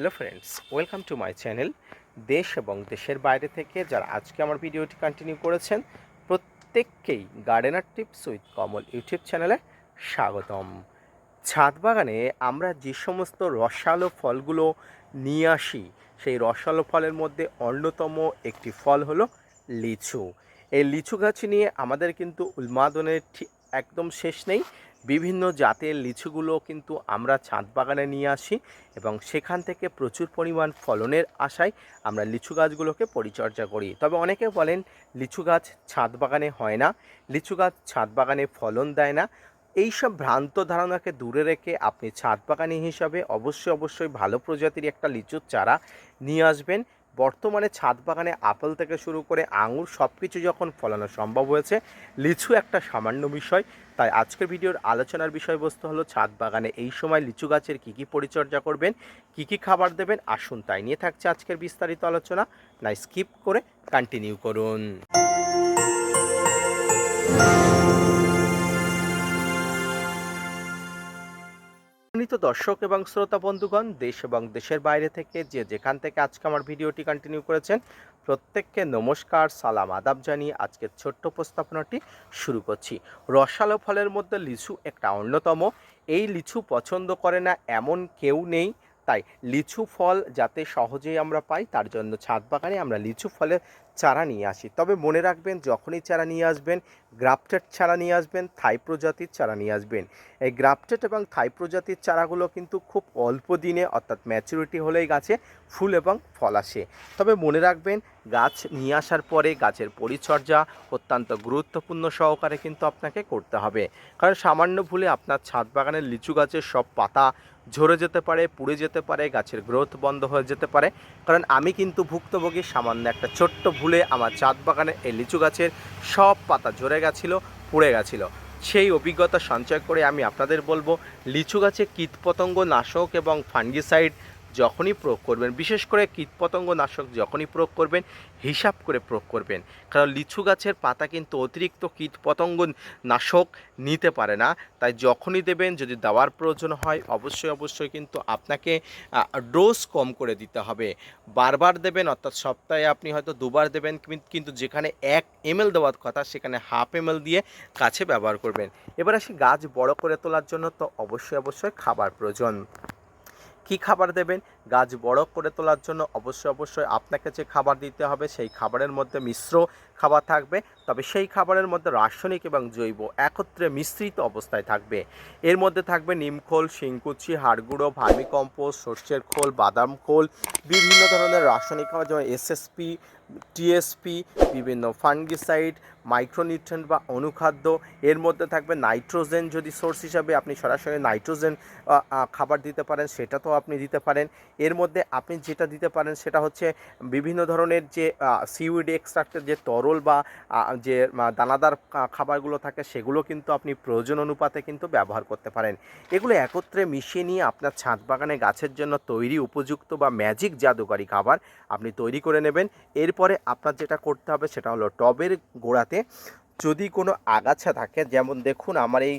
Hello friends, welcome to my channel দেশ এবং দেশের বাইরে থেকে যারা আজকে আমার ভিডিওটি কন্টিনিউ করেছেন, প্রত্যেককেই gardener tips with Kamal YouTube চ্যানেলে স্বাগতম। ছাদ বাগানে আমরা যে সমস্ত রসালো ফলগুলো নিয়ে আসি, সেই রসালো ফলের মধ্যে অন্যতম একটি ফল হলো লিচু। এই লিচু গাছ নিয়ে আমাদের কিন্তু উন্মাদনের ঠিক একদম শেষ নেই বিভিন্ন জাতের লিচুগুলো কিন্তু আমরা ছাদ বাগানে নিয়ে আসি এবং সেখান থেকে প্রচুর পরিমাণ ফলনের আশায় আমরা লিচু গাছগুলোকে পরিচর্যা করি। তবে অনেকে বলেন লিচু গাছ ছাদ বাগানে হয় না, লিচু গাছ ছাদ বাগানে ফলন দেয় না। এইসব ভ্রান্ত ধারণাকে দূরে রেখে আপনি ছাদ বাগানি হিসাবে অবশ্যই অবশ্যই ভালো প্রজাতির একটা লিচুর চারা নিয়ে আসবেন। বর্তমানে ছাদ বাগানে আপেল থেকে শুরু করে আঙুর সব কিছু যখন ফলানো সম্ভব হয়েছে, লিচু একটা সামান্য বিষয়। তাই আজকের ভিডিওর আলোচনার বিষয়বস্তু হলো ছাদ বাগানে এই সময় লিচু গাছের কী কী পরিচর্যা করবেন, কী কী খাবার দেবেন, আসুন তাই নিয়ে থাকছে আজকের বিস্তারিত আলোচনা। না স্কিপ করে কন্টিনিউ করুন। সম্মানিত দর্শক এবং শ্রোতা বন্ধুগণ, দেশ এবং দেশের বাইরে থেকে যে যেখান থেকে আজকে আমার ভিডিওটি কন্টিনিউ করেছেন, প্রত্যেককে নমস্কার, সালাম, আদাব জানিয়ে আজকের ছোট্ট উপস্থাপনাটি শুরু করছি। রসালো ফলের মধ্যে লিচু একটা অন্যতম। এই লিচু পছন্দ করে না এমন কেউ নেই। তাই লিচু ফল যাতে সহজেই আমরা পাই, তার জন্য ছাদ বাগানে আমরা লিচু ফলের চারা নিয়ে আসি। তবে মনে রাখবেন, যখনই চারা নিয়ে আসবেন, গ্রাফটেড চারা নিয়ে আসবেন, থাই প্রজাতির চারা নিয়ে আসবেন। এই গ্রাফটেড এবং থাই প্রজাতির চারাগুলো কিন্তু খুব অল্প দিনে, অর্থাৎ ম্যাচুরিটি হলেই গাছে ফুল এবং ফল আসে। তবে মনে রাখবেন, গাছ নিয়ে আসার পরে গাছের পরিচর্যা অত্যন্ত গুরুত্বপূর্ণ সহকারে কিন্তু আপনাকে করতে হবে। কারণ সামান্য ভুলে আপনার ছাদ বাগানের লিচু গাছের সব পাতা ঝরে যেতে পারে, পুড়ে যেতে পারে, গাছের গ্রোথ বন্ধ হয়ে যেতে পারে। কারণ আমি কিন্তু ভুক্তভোগী, সামান্য একটা ছোট্ট ভুলে আমার চাঁদ বাগানে এই লিচু গাছের সব পাতা ঝরে গেছিল, পুড়ে গেছিল। সেই অভিজ্ঞতা সঞ্চয় করে আমি আপনাদের বলব, লিচু গাছে কীটপতঙ্গ নাশক এবং ফাঙ্গিসাইড যখনই প্রয়োগ করবেন, বিশেষ করে কীটপতঙ্গ নাশক যখনই প্রয়োগ করবেন, হিসাব করে প্রয়োগ করবেন। কারণ লিচু গাছের পাতা কিন্তু অতিরিক্ত কীটপতঙ্গ নাশক নিতে পারে না। তাই যখনই দেবেন, যদি দেওয়ার প্রয়োজন হয়, অবশ্যই অবশ্যই কিন্তু আপনাকে ডোজ কম করে দিতে হবে। বারবার দেবেন, অর্থাৎ সপ্তাহে আপনি হয়তো দুবার দেবেন, কিন- কিন্তু যেখানে এক এমএল দেওয়ার কথা, সেখানে হাফ এমএল দিয়ে গাছে ব্যবহার করবেন। এবার আসি গাছ বড় করে তোলার জন্য, তো অবশ্যই অবশ্যই খাবার প্রয়োজন। কি খাবার দেবেন গাছ বড় করে তোলার জন্য অবশ্যই অবশ্যই আপনাকে যে খাবার দিতে হবে সেই খাবারের মধ্যে মিশ্র খাবার থাকবে। তবে সেই খাবারের মধ্যে রাসায়নিক এবং জৈব একত্রে মিশ্রিত অবস্থায় থাকবে। এর মধ্যে থাকবে নিমখোল শিংকুচি হাড়গুঁড়ো ভার্মিকম্পোস্ট সর্ষের খোল, বাদাম খোল, বিভিন্ন ধরনের রাসায়নিক খাবার যেমন এসএসপি টিএসপি বিভিন্ন ফাঙ্গিসাইড মাইক্রোনিউট্রেন্ট বা অনুখাদ্য। এর মধ্যে থাকবে নাইট্রোজেন যদি সোর্স হিসাবে আপনি সরাসরি নাইট্রোজেন খাবার দিতে পারেন সেটা তো আপনি দিতে পারেন। এর মধ্যে আপনি যেটা দিতে পারেন সেটা হচ্ছে বিভিন্ন ধরনের যে সিউইড এক্সট্রাক্টের যে তরল বা যে দানাদার খাবারগুলো থাকে সেগুলো কিন্তু আপনি প্রয়োজন অনুপাতে কিন্তু ব্যবহার করতে পারেন। এগুলো একত্রে মিশিয়ে নিয়ে আপনার ছাদ বাগানে গাছের জন্য তৈরি উপযুক্ত বা ম্যাজিক জাদুকারি খাবার আপনি তৈরি করে নেবেন। এরপরে আপনার যেটা করতে হবে সেটা হলো টবের গোড়াতে যদি কোনো আগাছা থাকে, যেমন দেখুন আমার এই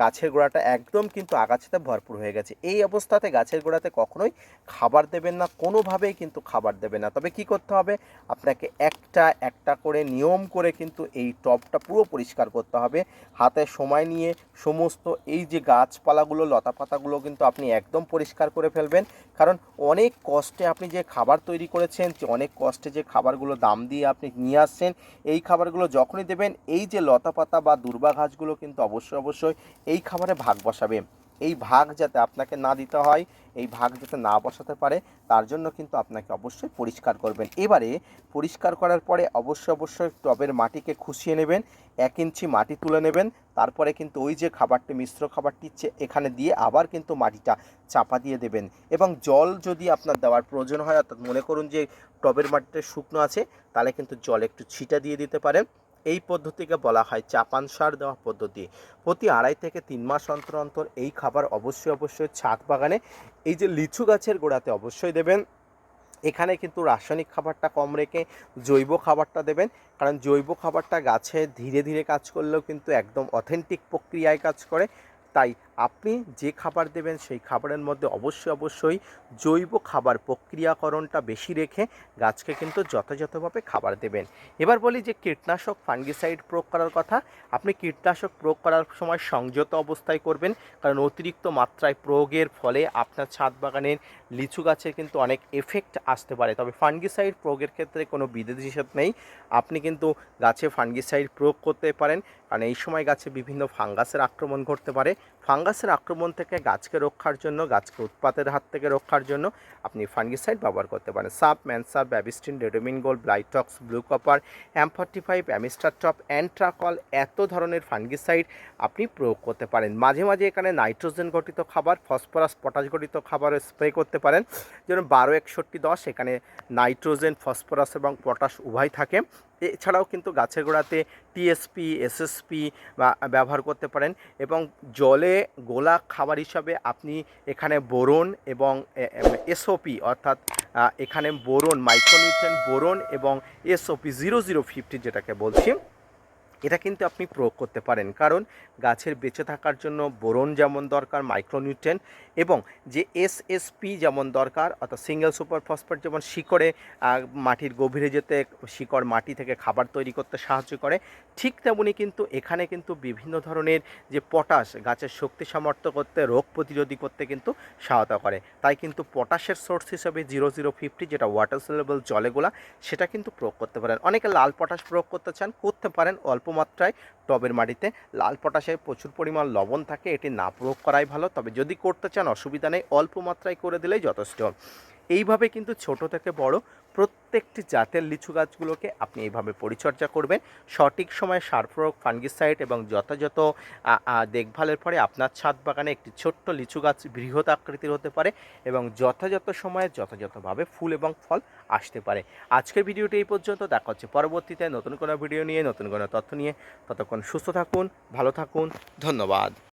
গাছের গোড়াটা একদম কিন্তু আগাছাতে ভরপুর হয়ে গেছে। এই অবস্থাতে গাছের গোড়াতে কখনোই খাবার দেবেন না, কোনোভাবেই কিন্তু খাবার দেবেন না। তবে কি করতে হবে? আপনাকে একটা একটা করে নিয়ম করে কিন্তু এই টবটা পুরো পরিষ্কার করতে হবে। হাতে সময় নিয়ে সমস্ত এই যে গাছপালাগুলো লতা পাতাগুলো কিন্তু আপনি একদম পরিষ্কার করে ফেলবেন। কারণ অনেক কষ্টে আপনি যে খাবার তৈরি করেছেন, অনেক কষ্টে যে খাবারগুলো দাম দিয়ে আপনি নিয়ে আসছেন, এই খাবারগুলো যখনই দেবেন এই যে লতা পাতা বা দুর্বা ঘাসগুলো কিন্তু অবশ্যই অবশ্যই এই খাবারে ভাগ বসাবে। এই ভাগ যাতে আপনাকে না দিতে হয়, এই ভাগ যাতে না বসাতে পারে, তার জন্য কিন্তু আপনাকে অবশ্যই পরিষ্কার করবেন। এবারে পরিষ্কার করার পরে অবশ্যই অবশ্যই টবের মাটিকে খুশিয়ে নেবেন, এক ইঞ্চি মাটি তুলে নেবেন, তারপরে কিন্তু ওই যে খাবারটি, মিশ্র খাবারটি এখানে দিয়ে আবার কিন্তু মাটিটা চাপা দিয়ে দেবেন। এবং জল যদি আপনার দেওয়ার প্রয়োজন হয়, অর্থাৎ মনে করুন যে টবের মাটিটা শুকনো আছে, তাহলে কিন্তু জল একটু ছিটা দিয়ে দিতে পারেন। এই পদ্ধতিকে বলা হয় চাপান সার দেওয়া পদ্ধতি। প্রতি আড়াই থেকে তিন মাস অন্তর অন্তর এই খাবার অবশ্যই অবশ্যই ছাদ বাগানে, এই যে লিচু গাছের গোড়াতে অবশ্যই দেবেন। এখানে কিন্তু রাসায়নিক খাবারটা কম রেখে জৈব খাবারটা দেবেন। কারণ জৈব খাবারটা গাছে ধীরে ধীরে কাজ করলেও কিন্তু একদম অথেন্টিক প্রক্রিয়ায় কাজ করে। তাই আপনি যে খাবার দেবেন সেই খাবারের মধ্যে অবশ্যই অবশ্যই জৈব খাবার প্রক্রিয়াকরণটা বেশি রেখে গাছকে কিন্তু যথাযথভাবে খাবার দেবেন। এবার বলি যে কীটনাশক ফাঙ্গিসাইড প্রয়োগ করার কথা। আপনি কীটনাশক প্রয়োগ করার সময় সংযত অবস্থায় করবেন, কারণ অতিরিক্ত মাত্রায় প্রয়োগের ফলে আপনার ছাদ বাগানের লিচু গাছের কিন্তু অনেক এফেক্ট আসতে পারে। তবে ফাঙ্গিসাইড প্রয়োগের ক্ষেত্রে কোনো বিধি নিষেধ নেই। আপনি কিন্তু গাছে ফাঙ্গিসাইড প্রয়োগ করতে পারেন, কারণ এই সময় গাছে বিভিন্ন ফাঙ্গাসের আক্রমণ ঘটতে পারে। ফাঙ্গাসের আক্রমণ থেকে গাছকে রক্ষার জন্য, গাছকে উৎপাতের হাত থেকে রক্ষার জন্য আপনি ফাঙ্গিসাইড ব্যবহার করতে পারেন। সাপ, ম্যানসাপ Bavistin Ridomil gold Blitox blue copper, M forty five Amistar Top Antracol, এত ধরনের ফাঙ্গিসাইড আপনি প্রয়োগ করতে পারেন। মাঝে মাঝে এখানে নাইট্রোজেন গঠিত খাবার, ফসফরাস, পটাশ গঠিত খাবার স্প্রে করতে পারেন। যেমন বারো, একষট্টি, দশ, এখানে নাইট্রোজেন, ফসফরাস এবং পটাশ উভয় থাকে। এছাড়াও কিন্তু গাছের গোড়াতে টিএসপি এসএসপি বা ব্যবহার করতে পারেন এবং জলে গোলা খাবার হিসাবে আপনি এখানে বোরন এবং এসওপি অর্থাৎ এখানে বোরন মাইক্রোনিউট্রেন বোরন এবং এসওপি জিরো জিরো ফিফটি যেটাকে বলছি, এটা কিন্তু আপনি প্রয়োগ করতে পারেন। কারণ গাছের বেঁচে থাকার জন্য বোরন যেমন দরকার মাইক্রোনিউট্রেন এবং যে এসএসপি যেমন দরকার, অর্থাৎ সিঙ্গেল সুপার ফসফেট যেমন শিকড়ে মাটির গভীরে যেতে শিকড় মাটি থেকে খাবার তৈরি করতে সাহায্য করে, ঠিক তেমনি কিন্তু এখানে কিন্তু বিভিন্ন ধরনের যে পটাশ গাছের শক্তি সামর্থ্য করতে, রোগ প্রতিরোধী করতে কিন্তু সহায়তা করে। তাই কিন্তু পটাশের সোর্স হিসেবে জিরো জিরো ফিফটি যেটা ওয়াটার সেলেবল জলেগুলা সেটা কিন্তু প্রয়োগ করতে পারেন। অনেকে লাল পটাশ প্রয়োগ করতে চান, করতে পারেন অল্প মাত্রায় টবের মাটিতে লাল পটাশে প্রচুর পরিমাণ লবণ থাকে, এটি না প্রয়োগ করাই ভালো। তবে যদি করতে চান, অসুবিধা নেই, অল্প মাত্রায় করে দিলেই যথেষ্ট। এইভাবে কিন্তু ছোট থেকে বড় প্রত্যেকটি জাতের লিচু গাছগুলোকে আপনি এইভাবে পরিচর্যা করবেন। সঠিক সময়ে সার প্রয়োগ ফাঙ্গিসাইড এবং যথাযথ দেখভালের পরে আপনার ছাদ বাগানে একটি ছোট্ট লিচু গাছ বৃহৎ আকৃতির হতে পারে এবং যথাযথ সময়ে যথাযথভাবে ফুল এবং ফল আসতে পারে। আজকের ভিডিওটি এই পর্যন্ত। দেখা হচ্ছে পরবর্তীতে নতুন কোনো ভিডিও নিয়ে, নতুন কোনো তথ্য নিয়ে। ততক্ষণ সুস্থ থাকুন, ভালো থাকুন। ধন্যবাদ।